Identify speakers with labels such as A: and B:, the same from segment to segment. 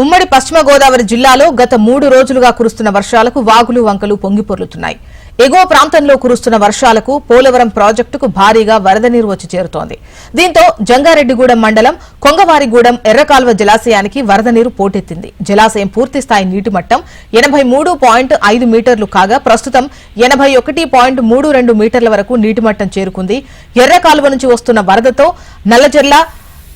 A: ఉమ్మడి పశ్చిమ గోదావరి జిల్లాలో గత మూడు రోజులుగా కురుస్తున్న వర్షాలకు వాగులు వంకలు పొంగిపొర్లుతున్నాయి ఎగువ ప్రాంతంలో కురుస్తున్న వర్షాలకు పోలవరం ప్రాజెక్టుకు భారీగా వరద నీరు వచ్చి చేరుతోంది. దీంతో జంగారెడ్డిగూడెం మండలం కొంగవారిగూడెం ఎర్రకాల్వ జలాశయానికి వరద నీరు పోటెత్తింది. జలాశయం పూర్తి స్థాయి నీటి మట్టం ఎనభై మూడు పాయింట్ ఐదు మీటర్లు కాగా ప్రస్తుతం ఎనభై ఒకటి పాయింట్ మూడు రెండు మీటర్ల వరకు నీటి మట్టం చేరుకుంది. ఎర్రకాల్వ నుంచి వస్తున్న వరదతో నల్లజర్ల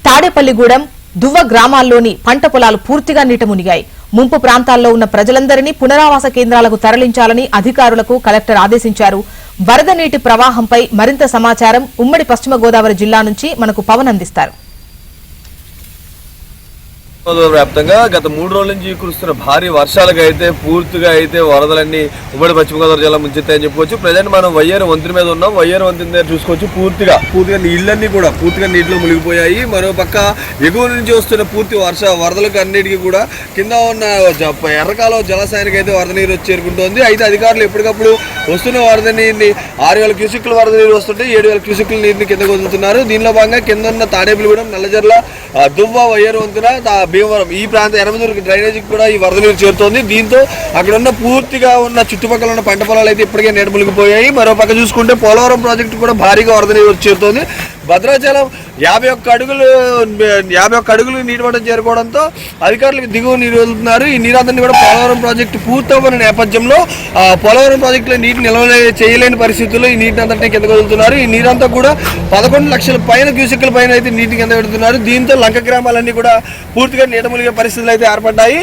A: తాడేపల్లిగూడెం దువ్వ గ్రామాల్లోని పంట పొలాలు పూర్తిగా నీట మునిగాయి ముంపు ప్రాంతాల్లో ఉన్న ప్రజలందరినీ పునరావాస కేంద్రాలకు తరలించాలని అధికారులకు కలెక్టర్ ఆదేశించారు. వరద నీటి ప్రవాహంపై మరింత సమాచారం ఉమ్మడి పశ్చిమ గోదావరి జిల్లా నుంచి మనకు పవన్ అందిస్తారు.
B: వ్యాప్తంగా గత మూడు రోజుల నుంచి కురుస్తున్న భారీ వర్షాలకు అయితే పూర్తిగా అయితే వరదలన్నీ ఉమ్మడి పశ్చిమ గోదావరి జిల్లా ముంచెత్తాయని చెప్పుకోవచ్చు. ప్రజెంట్ మనం వయ్యారు వంతెన మీద ఉన్నాం. వయ్యారు వంతెన దగ్గర చూసుకోవచ్చు. పూర్తిగా పూర్తిగా నీళ్ళన్నీ కూడా పూర్తిగా నీటిలో మునిగిపోయాయి. మరో పక్క ఎగువ నుంచి వస్తున్న పూర్తి వర్ష వరదలకు అన్నిటికీ కూడా కింద ఉన్న ఎర్రకాల ఎర్రకాలం జలాశయానికి అయితే వరద నీరు వచ్చి చేరుకుంటోంది. అయితే అధికారులు ఎప్పటికప్పుడు వస్తున్న వరద నీరుని ఆరు వేల క్యూసిక్ల వరద నీరు వస్తుంటే ఏడు వేల క్యూసిక్ల నీరుని కింద వదులుతున్నారు. దీనిలో భాగంగా కింద ఉన్న తాడేపులగూడెం నల్లజర్ల దువ్వ వయ్యారు వంతున భీమవరం ఈ ప్రాంతం ఎనమదూరు డ్రైనేజీకి కూడా ఈ వరద నీరు చేరుతోంది. దీంతో అక్కడ ఉన్న పూర్తిగా ఉన్న చుట్టుపక్కల ఉన్న పంట పొలాలు అయితే ఇప్పటికే నీట మునిగిపోయాయి. మరో పక్క చూసుకుంటే పోలవరం ప్రాజెక్టు కూడా భారీగా వరద నీరు చేరుతోంది. భద్రాచలం యాభై ఒక్క అడుగులు యాభై ఒక్క అడుగులు నీటిమట్టం చేరుకోవడంతో అధికారులకు దిగువ నీరు వెళ్తున్నారు ఈ నీరందరినీ కూడా పోలవరం ప్రాజెక్టు పూర్తవ్వని నేపథ్యంలో పోలవరం ప్రాజెక్టులో నీటి నిల్వ చేయలేని పరిస్థితుల్లో ఈ నీటిని అంతటినీ కింద వదులుతున్నారు. ఈ నీరంతా కూడా పదకొండు లక్షల పైన క్యూసెక్ల పైన అయితే నీటి కింద పెడుతున్నారు. దీంతో లంక గ్రామాలన్నీ కూడా పూర్తిగా నీట పరిస్థితులు అయితే ఏర్పడ్డాయి.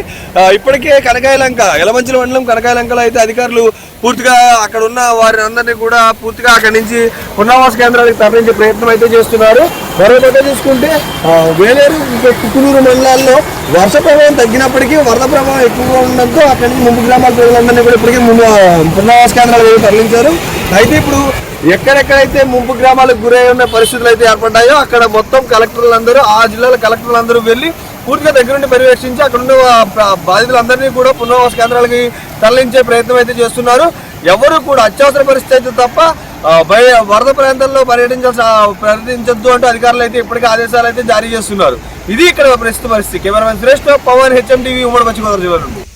B: ఇప్పటికే కనకాయలంక ఎలమంచిల మండలం కనకాయలంకలో అయితే అధికారులు పూర్తిగా అక్కడ ఉన్న వారి అందరినీ కూడా పూర్తిగా అక్కడి నుంచి పునరావాస కేంద్రాలకు తరలించే ప్రయత్నం అయితే చేస్తున్నారు. మరో పక్క చూసుకుంటే వేలేరు ఇంకా కుక్కునూరు మండలాల్లో వర్ష ప్రభావం తగ్గినప్పటికీ వరద ప్రభావం ఎక్కువగా ఉండడంతో అక్కడి నుంచి ముందు గ్రామాల ప్రజలందరినీ కూడా ఇప్పటికీ ముందు పునరావాస కేంద్రాలు తరలించారు. అయితే ఇప్పుడు ఎక్కడెక్కడైతే ముంపు గ్రామాలకు గురై ఉన్న పరిస్థితులు అయితే ఏర్పడ్డాయో అక్కడ మొత్తం కలెక్టర్లందరూ ఆ జిల్లాల కలెక్టర్లందరూ వెళ్ళి పూర్తిగా దగ్గర నుండి పర్యవేక్షించి అక్కడ ఉన్న బాధితులందరినీ కూడా పునరావాస కేంద్రాలకి తరలించే ప్రయత్నం అయితే చేస్తున్నారు. ఎవరు కూడా అత్యవసర పరిస్థితి అయితే తప్ప భయ వరద ప్రాంతాల్లో పర్యటించాల్సిన పర్యటించొద్దు అంటూ అధికారులు అయితే ఇప్పటికే ఆదేశాలు అయితే జారీ చేస్తున్నారు. ఇది ఇక్కడ ప్రస్తుత పరిస్థితి. కెమెరామెన్ శ్రేష్ఠ పవన్ హెచ్ఎం టీవీ ఉమ్మడి పశ్చిమ గోదావరి జిల్లా నుండి.